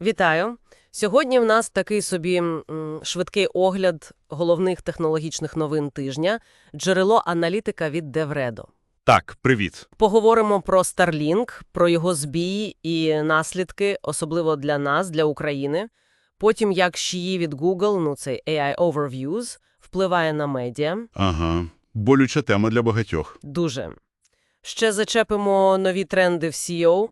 Вітаю! Сьогодні в нас такий собі швидкий огляд головних технологічних новин тижня, джерело аналітика від Девредо. Так, привіт. Поговоримо про Starlink, про його збій і наслідки, особливо для нас, для України. Потім, як шиї від Google, ну цей AI Overviews, впливає на медіа. Ага. Болюча тема для багатьох. Дуже. Ще зачепимо нові тренди в SEO.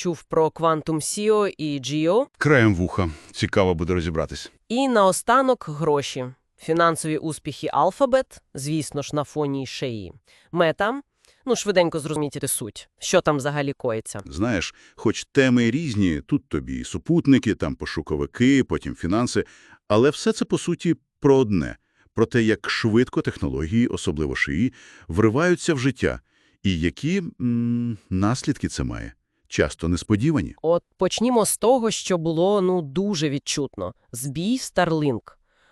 Чув про Quantum SEO і Geo. Краєм вуха. Цікаво буде розібратись. І наостанок гроші. Фінансові успіхи Alphabet, звісно ж, на фоні шеї. Мета. Ну, швиденько зрозуміти суть. Що там взагалі коїться. Знаєш, хоч теми різні, тут тобі і супутники, там пошуковики, потім фінанси, але все це, по суті, про одне. Про те, як швидко технології, особливо шиї, вриваються в життя. І які м, наслідки це має. Часто несподівані. От почнімо з того, що було, ну, дуже відчутно. Збій Starlink.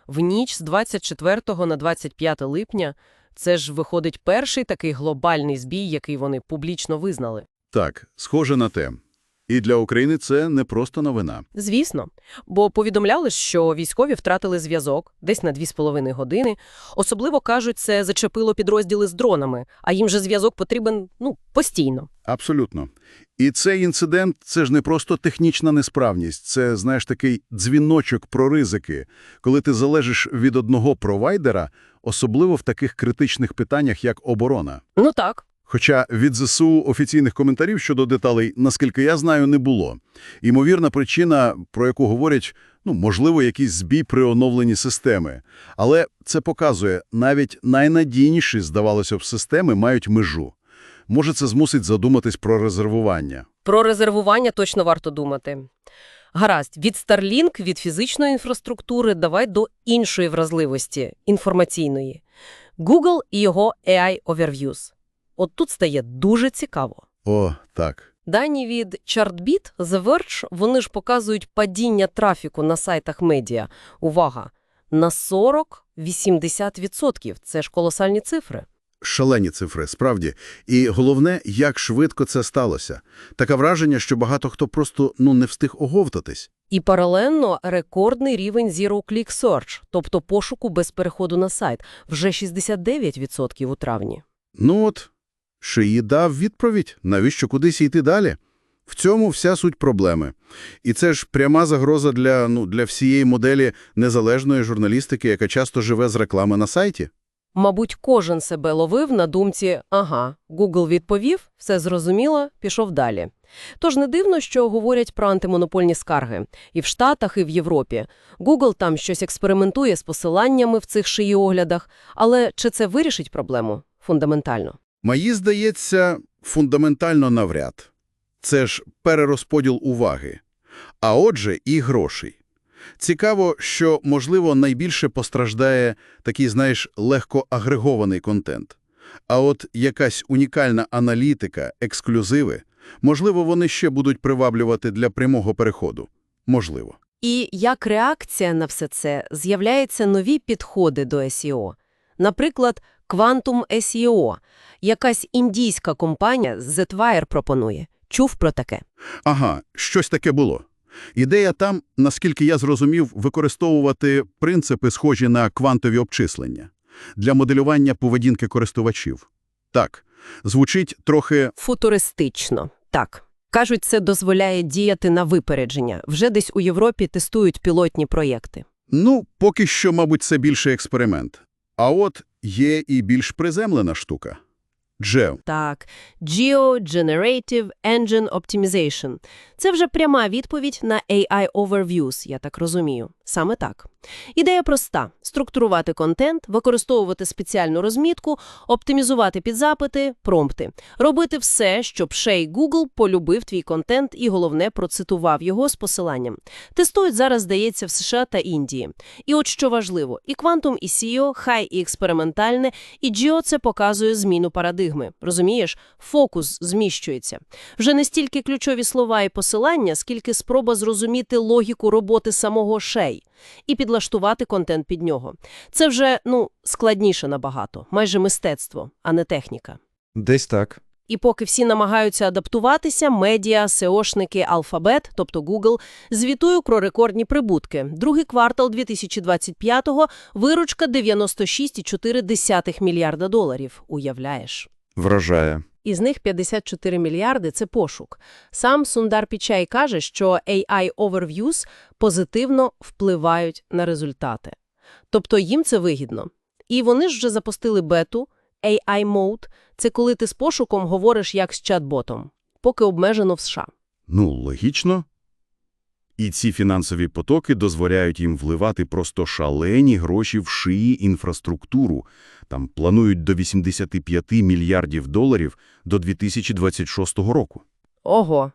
В ніч з 24 на 25 липня це ж виходить перший такий глобальний збій, який вони публічно визнали. Так, схоже на те. І для України це не просто новина. Звісно, бо повідомляли, що військові втратили зв'язок десь на 2,5 години. Особливо, кажуть, це зачепило підрозділи з дронами, а їм же зв'язок потрібен, ну, постійно. Абсолютно. І цей інцидент – це ж не просто технічна несправність, це, знаєш, такий дзвіночок про ризики. Коли ти залежиш від одного провайдера, особливо в таких критичних питаннях, як оборона. Ну так. Хоча від ЗСУ офіційних коментарів щодо деталей, наскільки я знаю, не було. Ймовірна причина, про яку говорять, ну, можливо, якийсь збій при оновленні системи. Але це показує, навіть найнадійніші, здавалося б, системи мають межу. Може, це змусить задуматись про резервування. Про резервування точно варто думати. Гаразд, від Starlink, від фізичної інфраструктури, давай до іншої вразливості – інформаційної. Google і його AI Overviews. От тут стає дуже цікаво. О, так. Дані від ChartBeat, The Verge, вони ж показують падіння трафіку на сайтах медіа. Увага! На 40-80%. Це ж колосальні цифри. Шалені цифри, справді. І головне, як швидко це сталося. Таке враження, що багато хто просто ну, не встиг оговтатись. І паралельно рекордний рівень Zero Click Search, тобто пошуку без переходу на сайт, вже 69% у травні. Ну от, Шиї дав відповідь, навіщо кудись йти далі. В цьому вся суть проблеми. І це ж пряма загроза для, ну, для всієї моделі незалежної журналістики, яка часто живе з реклами на сайті. Мабуть, кожен себе ловив на думці «Ага, Google відповів, все зрозуміло, пішов далі». Тож не дивно, що говорять про антимонопольні скарги. І в Штатах, і в Європі. Google там щось експериментує з посиланнями в цих шиї-оглядах, але чи це вирішить проблему? Фундаментально. Мої, здається, фундаментально навряд. Це ж перерозподіл уваги. А отже, і грошей. Цікаво, що, можливо, найбільше постраждає такий, знаєш, легко агрегований контент. А от якась унікальна аналітика, ексклюзиви, можливо, вони ще будуть приваблювати для прямого переходу. Можливо. І як реакція на все це з'являються нові підходи до SEO. Наприклад, Quantum SEO. Якась індійська компанія Z-Wire пропонує. Чув про таке? Ага, щось таке було. Ідея там, наскільки я зрозумів, використовувати принципи, схожі на квантові обчислення для моделювання поведінки користувачів. Так, звучить трохи Футуристично. Так. Кажуть, це дозволяє діяти на випередження. Вже десь у Європі тестують пілотні проєкти. Ну, поки що, мабуть, це більше експеримент. А от є і більш приземлена штука. GEO. Так, Geo Generative Engine Optimization. Це вже пряма відповідь на AI Overviews, я так розумію. Саме так. Ідея проста – структурувати контент, використовувати спеціальну розмітку, оптимізувати підзапити, промпти. Робити все, щоб шей Google полюбив твій контент і, головне, процитував його з посиланням. Тестують зараз, здається, в США та Індії. І от що важливо, і Quantum, і SEO, хай і експериментальне, і Geo це показує зміну парадигми. Розумієш? Фокус зміщується. Вже не стільки ключові слова і посилання, скільки спроба зрозуміти логіку роботи самого шей і підлаштувати контент під нього. Це вже, ну, складніше набагато, майже мистецтво, а не техніка. Десь так. І поки всі намагаються адаптуватися, медіа, сеошники, алфабет, тобто Google, звітують про рекордні прибутки. Другий квартал 2025-го – виручка 96,4 мільярда доларів. Уявляєш? Вражає. Із них 54 мільярди – це пошук. Сам Сундар Пічай каже, що AI Overviews позитивно впливають на результати. Тобто їм це вигідно. І вони ж вже запустили бету, AI Mode – це коли ти з пошуком говориш як з чат-ботом, поки обмежено в США. Ну, логічно. І ці фінансові потоки дозволяють їм вливати просто шалені гроші в шиї інфраструктуру. Там планують до 85 мільярдів доларів до 2026 року. Ого!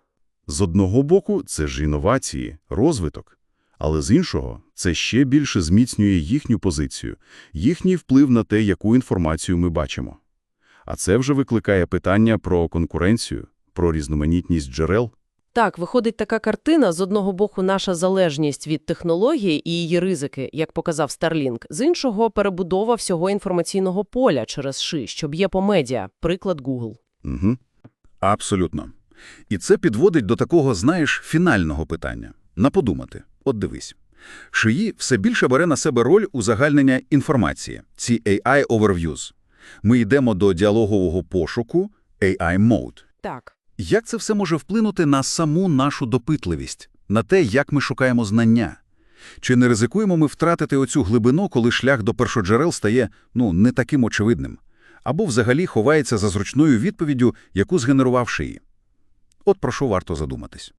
З одного боку, це ж інновації, розвиток. Але з іншого, це ще більше зміцнює їхню позицію, їхній вплив на те, яку інформацію ми бачимо. А це вже викликає питання про конкуренцію, про різноманітність джерел. Так, виходить така картина, з одного боку наша залежність від технології і її ризики, як показав Starlink, з іншого – перебудова всього інформаційного поля через ши, що б'є по медіа, приклад Google. Угу. Абсолютно. І це підводить до такого, знаєш, фінального питання. На подумати. От дивись. Шиї все більше бере на себе роль узагальнення інформації, ці AI Overviews. Ми йдемо до діалогового пошуку AI Mode. Так. Як це все може вплинути на саму нашу допитливість, на те, як ми шукаємо знання? Чи не ризикуємо ми втратити оцю глибину, коли шлях до першоджерел стає, ну, не таким очевидним? Або взагалі ховається за зручною відповіддю, яку згенерував шиї? От про що варто задуматись.